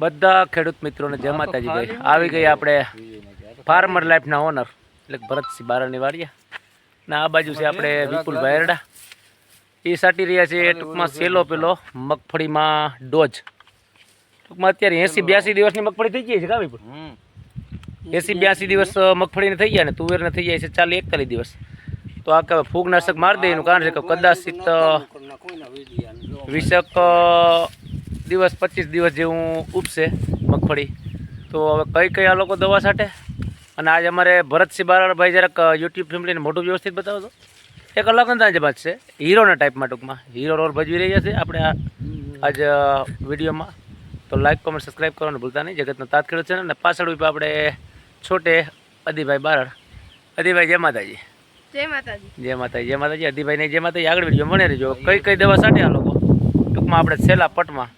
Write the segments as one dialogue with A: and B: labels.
A: બધા ખેડૂત મિત્રોને જય માતાજી ભાઈ આવી ગઈ આપણે ફાર્મર લાઈફના ઓનર એટલે ભરતસિંહ બારાની વાડિયા ને આ બાજુ છે આપણે વિપુલ ભાઈરડા એ સાટી રહ્યા છે ટૂંકમાં સેલો પેલો મગફળીમાં ડોજ. ટૂંકમાં અત્યારે એંસી બ્યાસી દિવસની મગફળી થઈ ગઈ છે કાવી પણ એંસી બ્યાસી દિવસ મગફળીને થઈ ગયા ને તુવેરને થઈ જાય છે ચાલી એકતાલીસ દિવસ. તો આ કહેવાય ફૂગનાશક મારી દે એનું કારણ છે કે કદાચિત વિષક દિવસ પચીસ દિવસ જેવું ઉપસે મગફળી. તો હવે કઈ કઈ આ લોકો દવા છાંટે? અને આજે અમારે ભરતસિંહ બારાભાઈ જરાક યુટ્યુબ ફેમિલીને મોટું વ્યવસ્થિત બતાવો તો એક અલગ અંદાજ વાત છે. હીરોના ટાઈપમાં ટૂંકમાં. હીરો રોલ ભજવી રહ્યા છે આપણે આજ વિડીયોમાં. તો લાઈક કોમેન્ટ સબસ્ક્રાઈબ કરવાનું ભૂલતા નહીં. જગતનો તાત ખેડૂત છે અને પાછળ ઉપર આપણે છોટે અદીભાઈ બારડ. અદીભાઈ જય માતાજી.
B: જય માતાજી.
A: જય માતાજી જય માતાજી. અદીભાઈને જય માતાજી. આગળ વીડિયો મને રહેજો. કઈ કઈ દવા સાટે આ લોકો? ટૂંકમાં આપણે છેલ્લા પટમાં.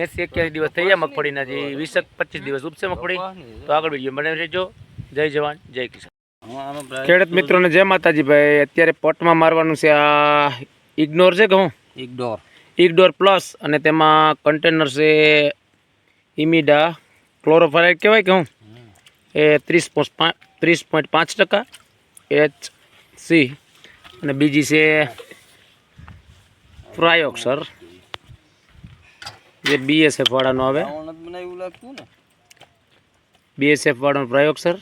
A: એંસી એક્યાસી દિવસ થઈ ગયા મગફળીના જે વીસક પચીસ દિવસ ઉપસે મગફળી. તો આગળ વીડિયો મને રહેજો. જય જવાન જય કિસાન. ખેડૂત મિત્રોને જય માતાજી ભાઈ અત્યારે પટમાં મારવાનું છે આ ઇગ્નોર છે કે હું?
C: ઇગ્નોર
A: ઇગ્નોર પ્લસ અને તેમાં કન્ટેનર છે ઇમિડા. ક્લોરોફાઇડ કહેવાય કે હું? એ ત્રીસ ત્રીસ પોઈન્ટ પાંચ ટકા એચ સી અને બીજી છે પ્રાયોક્સર. જે બીએસએફ વાળાનો આવે.
C: બનાવ્યું
A: બીએસએફ વાળાનો પ્રયોગ સર.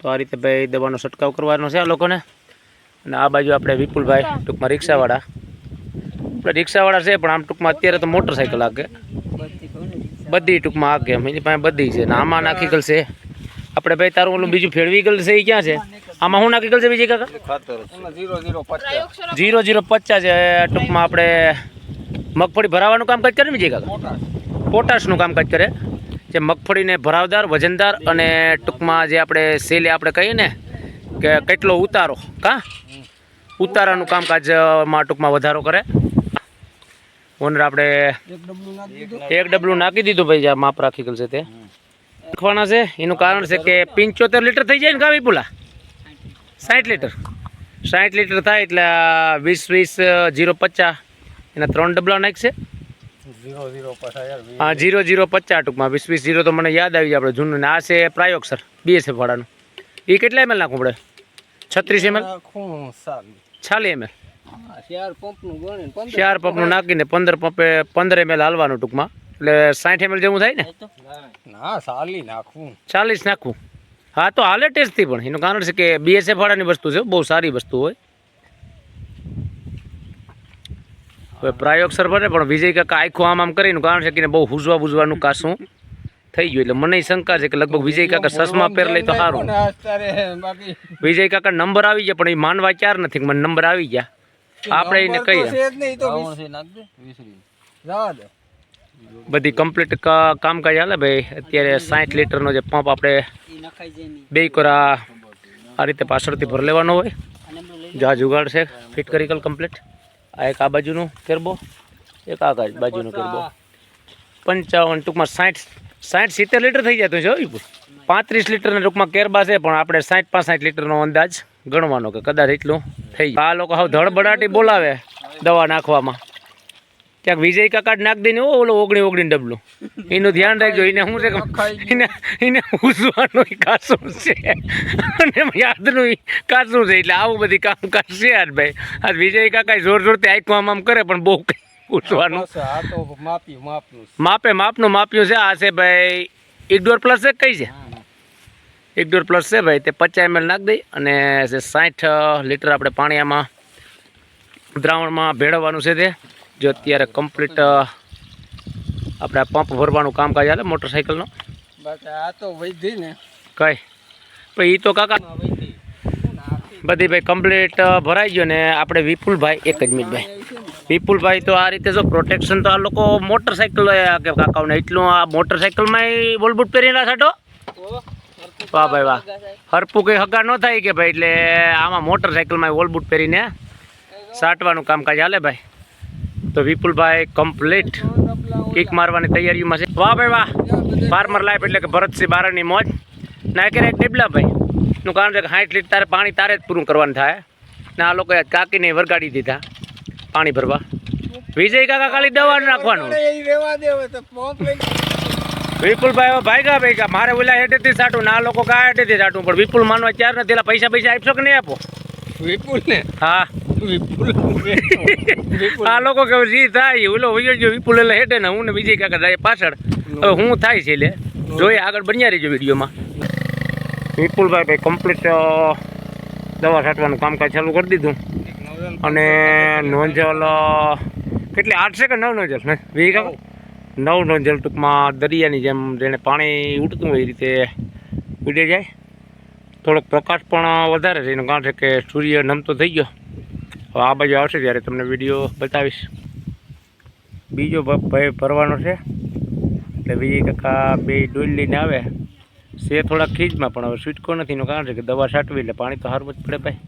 A: તો આ રીતે ભાઈ દવાનો છંટકાવ કરવાનો છે આ લોકોને. અને આ બાજુ આપણે વિપુલભાઈ ટૂંકમાં રિક્ષાવાળા. આપણે રિક્ષાવાળા છે પણ આમ ટૂંકમાં અત્યારે તો મોટરસાઇકલ આગે. બધી ટૂંકમાં આગે. એની પાસે બધી છે. ને આમાં નાખી ગયેલ છે. આપણે ભાઈ તારું ઓલું બીજું ફેરવી ગયેલ છે એ ક્યાં છે? આમાં શું નાખી ગયેલ છે બીજી કાકા?
C: ઝીરો ઝીરો પચાસ.
A: જીરો જીરો પચાસ છે. ટૂંકમાં આપણે મગફળી ભરાવાનું કામકાજ કરે ને બીજી કાકા? પોટાશનું કામકાજ કરે? જે મગફળીને ભરાવદાર વજનદાર અને ટૂંકમાં જે આપણે સેલે આપણે કહીએ ને કે કેટલો ઉતારો કા? ઉતારાનું કામકાજમાં ટૂંકમાં વધારો કરે. ઓનર આપણે
C: એક ડબલું નાખી દીધું.
A: એક ડબલું નાખી દીધું ભાઈ જે આ માપ રાખી ગયેલ છે તે. નાખવાના છે એનું કારણ છે કે પંચોતેર લીટર થઈ જાય ને કાવી પુલા? સાઠ લીટર. સાઠ લીટર. થાય એટલે વીસ વીસ જીરો પચાસ એના ત્રણ ડબલા નાખશે હા જીરો જીરો પચાસ ટૂંકમાં. વીસ વીસ જીરો તો મને યાદ આવી જાય. આપણે જૂનું ને આ છે પ્રાયોક્સર બીએસએફ વાળાનું એ કેટલા એમએલ નાખવું પડે? છત્રીસ એમએલ
C: સારું
A: છાલી એમએલ
C: ચાર પંપનું
A: નાખીને પંદર પંપે પંદર એમએલ હાલવાનું ટૂંકમાં. એટલે સાઠ એમએલ જેવું થાય ને?
C: ના નાખવું
A: ચાલીસ નાખવું હા તો હાલે ટેસ્ટથી પણ. એનું કારણ છે કે બીએસએફ વાળાની વસ્તુ છે બહુ સારી વસ્તુ હોય. હવે પ્રાયોક્ષર ભરે પણ વિજય કાકા આખું આમ આમ કરીને કારણ છે કે બહુ હુજવા બુજવાનું કાશું થઈ ગયું. એટલે મને શંકા છે કે લગભગ વિજય કાકા સસમા પહેર લઈ તો સારું વિજય કાકા નંબર આવી ગયા પણ એ માનવા ક્યાર નથી મને નંબર આવી ગયા? આપણે એને કહીએ. બધી કમ્પ્લીટ કામકાજ હાલે ભાઈ? અત્યારે સાઠ લીટરનો જે પંપ આપણે બે કોરા આ રીતે પાછળથી ભર લેવાનો હોય. જા જુગાડ છે ફિટ કરી કલ કમ્પ્લીટ આ એક આ બાજુનું કેરબો, એક આ બાજુ- બાજુનું કેરબો પંચાવન ટૂંકમાં સાઠ સાઠ સિત્તેર લીટર થઈ જતું છે હો વિપુલ. પાંત્રીસ લીટરના ટૂંકમાં કેરબા છે, પણ આપણે સાઠ પાંસઠ લીટરનો અંદાજ ગણવાનો કે કદાચ એટલું થઈ જાય આ લોકો હવે ધડબડાટી બોલાવે દવા નાખવામાં ક્યાંક વિજય કાકા જ નાખ દઈને ઓલો ઓગણી ઓગણી ડબલું. એનું ધ્યાન રાખજો એને શું છે કે એને એને ઉસવાનું કાસું છે. અને યાદનું કાસું છે એટલે આવું બધી કામકાજ છે યાર ભાઈ. આ વિજય કાકા જોર જોરથી આંખું આમ આમ કરે પણ બહુ કંઈ
C: છે.
A: માપે માપનું માપ્યું છે આ છે ભાઈ ઇગડોર પ્લસ છે કઈ છે? ઇગડોર પ્લસ છે ભાઈ તે પચાસ એમએલ નાખ દઈ અને સાઠ લીટર આપણે પાણી આમાં દ્રાવણમાં ભેળવવાનું છે તે. જો અત્યારે કમ્પ્લીટ આપણે પંપ ભરવાનું કામકાજ હાલે મોટરસાઇકલનો
C: આ તો વૈધી ને.
A: કઈ? પછી એ તો કાકા બધી ભાઈ કમ્પ્લીટ ભરાઈ ગયો ને આપણે વિપુલભાઈ એક જ મિનિટ ભાઈ. વિપુલભાઈ તો આ રીતે જો પ્રોટેક્શન તો આ લોકો મોટરસાઇકલ કે કાકાઓને એટલું આ મોટરસાઇકલમાં બોલબૂટ પહેરીને છાટો વાહ ભાઈ વાહ. હરપું કંઈ હગા ન થાય કે ભાઈ એટલે આમાં મોટરસાઇકલમાં વોલબૂટ પહેરીને સાટવાનું કામકાજ હાલે ભાઈ. તો વિપુલભાઈ કમ્પ્લીટ કિક મારવાની તૈયારીમાં છે. વાહ ભાઈ વાહ. ફાર્મર લાઈફ એટલે કે ભરતસિંહ બારણની મોજ. ના કે ટેબલા ભાઈ નું કારણ છે કે સાઠ લીટર તારે પાણી તારે જ પૂરું કરવાનું થાય. ને આ લોકોએ કાકીને વરગાડી દીધા પાણી ભરવા. વિજય કાકા ખાલી દવા નાખવાનું.
C: દે હવે ભાઈ
A: વિપુલભાઈ હવે ભાગ્યા ભાગ્યા મારે ઓલા હેઠેથી સાટું ના લોકો કા હેઠેથી સાટું. પણ વિપુલ માનવા ચાર નથી. પૈસા પૈસા આપશો કે નહીં આપો?
C: વિપુલ ને
A: હા. આ લોકો કે જી થાય ઓલો વયો જો વિપુલ એટલે હેઠે ને હું ને બીજી કાકા જાય પાછળ. હવે હું થાય છે એટલે. જોઈએ આગળ બન્યા રહીજો વિડીયોમાં. વિપુલભાઈ ભાઈ કમ્પ્લીટ દવા છાંટવાનું કામકાજ ચાલુ કરી દીધું. અને નોંધલ કેટલી આઠ છે કે નવ નોંધલ? ને વી કાકા? નવ નોંધલ ટૂંકમાં દરિયાની જેમ જેને પાણી ઉડતું હોય એ રીતે ઉડે જાય. થોડોક પ્રકાશ પણ વધારે છે. એનું કારણ છે કે સૂર્ય નમતો થઈ ગયો. આ બાજુ આવશે ત્યારે તમને વીડિયો બતાવીશ. બીજો ભાઈ ભરવાનો છે. એટલે બીજી કાકા બે ડોલ લઈને આવે. છે થોડા ખીજમાં પણ હવે છૂટકો નથી. કારણ છે કે દવા છાંટવી એટલે પાણી તો હારવું જ પડે ભાઈ.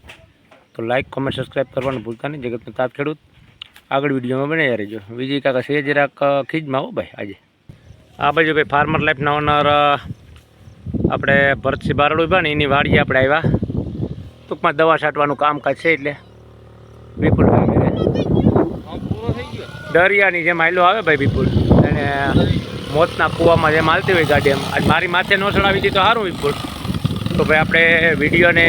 A: તો લાઇક કોમેન્ટ સબસ્ક્રાઈબ કરવાનું ભૂલતા નહીં. જગતનો તાત ખેડૂત. આગળ વિડીયોમાં બને રહેજો. બીજી કાકા છે જરાક ખીજમાં હો ભાઈ આજે. આ બાજુ ભાઈ ફાર્મર લાઈફના ઓનર આપણે ભરતસિંહ બારડ ઊભા ને એની વાડીએ આપણે આવ્યા. ટૂંકમાં દવા છાંટવાનું કામકાજ છે એટલે. વિપુલભાઈ ઘરે.
C: પૂરો થઈ ગયો?
A: દરિયાની જેમ હાલો આવે ભાઈ વિપુલ. અને મોતના કૂવામાં જેમ હાલતી હોય ગાડી એમ. આજ મારી માથે ન ચડાવી દીધી તો સારું વિપુલ. તો ભાઈ આપણે વિડીયોને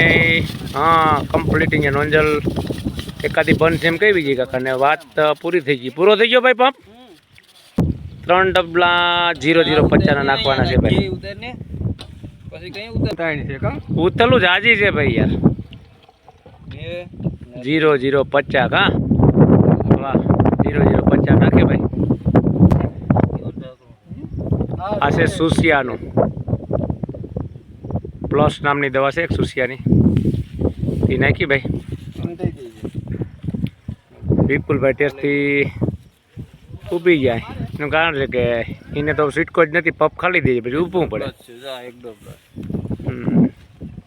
A: હા કમ્પ્લીટ અહીંયા નોંજલ એકાદી બંધ છે એમ કહી બીજી કાકાને વાત પૂરી થઈ ગઈ. પૂરો થઈ ગયો ભાઈ પંપ? ત્રણ ડબલા જીરો જીરો પચાસ નાખવાના છે ભાઈ. ઉતરલું જ હાજી છે ભાઈ યાર. જીરો જીરો પચાસ, હા? વાહ, જીરો જીરો પચાસ નાખે ભાઈ. આ છે સુસિયાનું. પ્લસ નામની દવા છે એક સુસિયાની. એ નાખી ભાઈ. વિપુલભાઈ ટેસ્ટથી ઊભી જાય. એનું કારણ છે કે એને તો સીટકો જ નથી પપ ખાલી દે પછી ઊભવું પડે. હમ.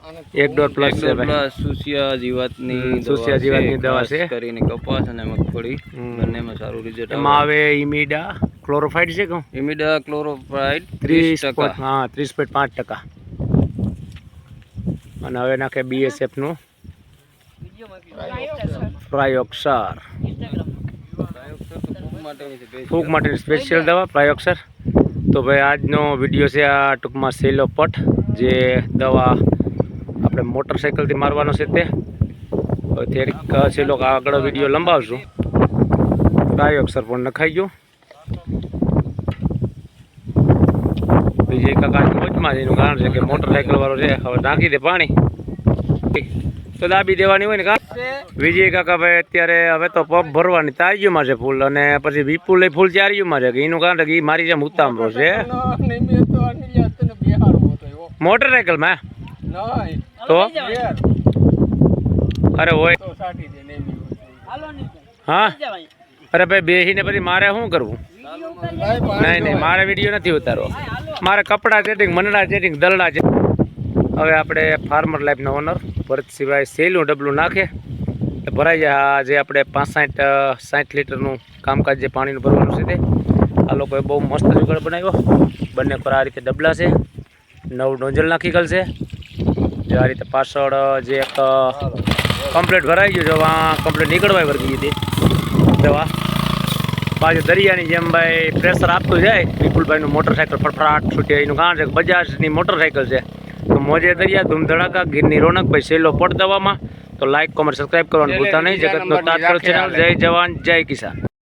A: એક દોઢ પ્લસ છે ભાઈ
C: સુસિયા જીવાતની
A: સુસિયા જીવાતની દવા છે.
C: કરીને કપાસ અને મગફળી. બંનેમાં સારું રિઝલ્ટ
A: એમાં આવે. ઇમિડા ક્લોરોફાઇડ છે કહું?
C: ઇમિડા ક્લોરોફાઇડ
A: ત્રીસ
C: ટકા.
A: હા ત્રીસ પોઈન્ટ પાંચ ટકા. અને હવે નાખે બીએસએફનું પ્રાયોક્ષર ફૂગ માટેની સ્પેશિયલ દવા પ્રાયોક્ષર તો ભાઈ આજનો વીડિયો છે આ ટૂંકમાં સેલો પટ જે દવા આપણે મોટરસાઇકલથી મારવાનો છે તે. થોડીક સેલો આગળ વીડિયો લંબાવશું અક્ષર પણ નખાઈ ગયું. બીજી કાકા વચમાં છે એનું કારણ છે કે મોટરસાઇકલ વાળો છે હવે નાખી દે પાણી. તો દાબી દેવાની હોય ને કા? વિજય કાકા ભાઈ અત્યારે હવે તો પંપ ભરવાની તારીઓમાં છે ફૂલ અને પછી વિપુલ ફૂલ ચારીઓમાં છે કે એનું કારણ કે એ મારી જેમ ઉતામરો છે. મોટરસાઇકલમાં તો? અરે હોય હા? અરે ભાઈ બેસીને પછી મારે શું કરવું? નહીં નહીં મારે વીડિયો નથી ઉતારવો. મારે કપડાં ચેટિંગ મનડા ચેટિંગ દલડા છે હવે આપણે ફાર્મર લાઈફના ઓનર ભરત સિવાય સેલું ડબલું નાખે. એટલે ભરાઈ જાય આ જે આપણે પાંસઠ સાઠ લીટરનું કામકાજ જે પાણીનું ભરવાનું છે તે આ લોકોએ બહુ મસ્ત જુગાડ બનાવ્યો. બંને પર આ રીતે ડબલા છે. નવ ડોંજલ નાખી ગયેલ છે. જે આ રીતે પાછળ જે એક કમ્પ્લેટ ભરાઈ ગયું છે વાં કમ્પ્લેટ નીકળવાય વર્ગી હતી. દવા પાછું દરિયાની જેમ ભાઈ પ્રેશર આપતું જાય વિપુલભાઈનું મોટરસાઇકલ ફટફડાટ છૂટે એનું કારણ છે બજાજની મોટરસાઇકલ છે. તો મોજે દરિયા ધૂમ ધડાકા ગીરની રોનક ભાઈ સહેલો પડ દવામાં. તો લાઇક કોમેન્ટ સબસ્ક્રાઈબ કરવાનું ભૂલતા નહીં. જગતનો તાત્કાલિક ચેનલ જય જવાન જય કિસાન.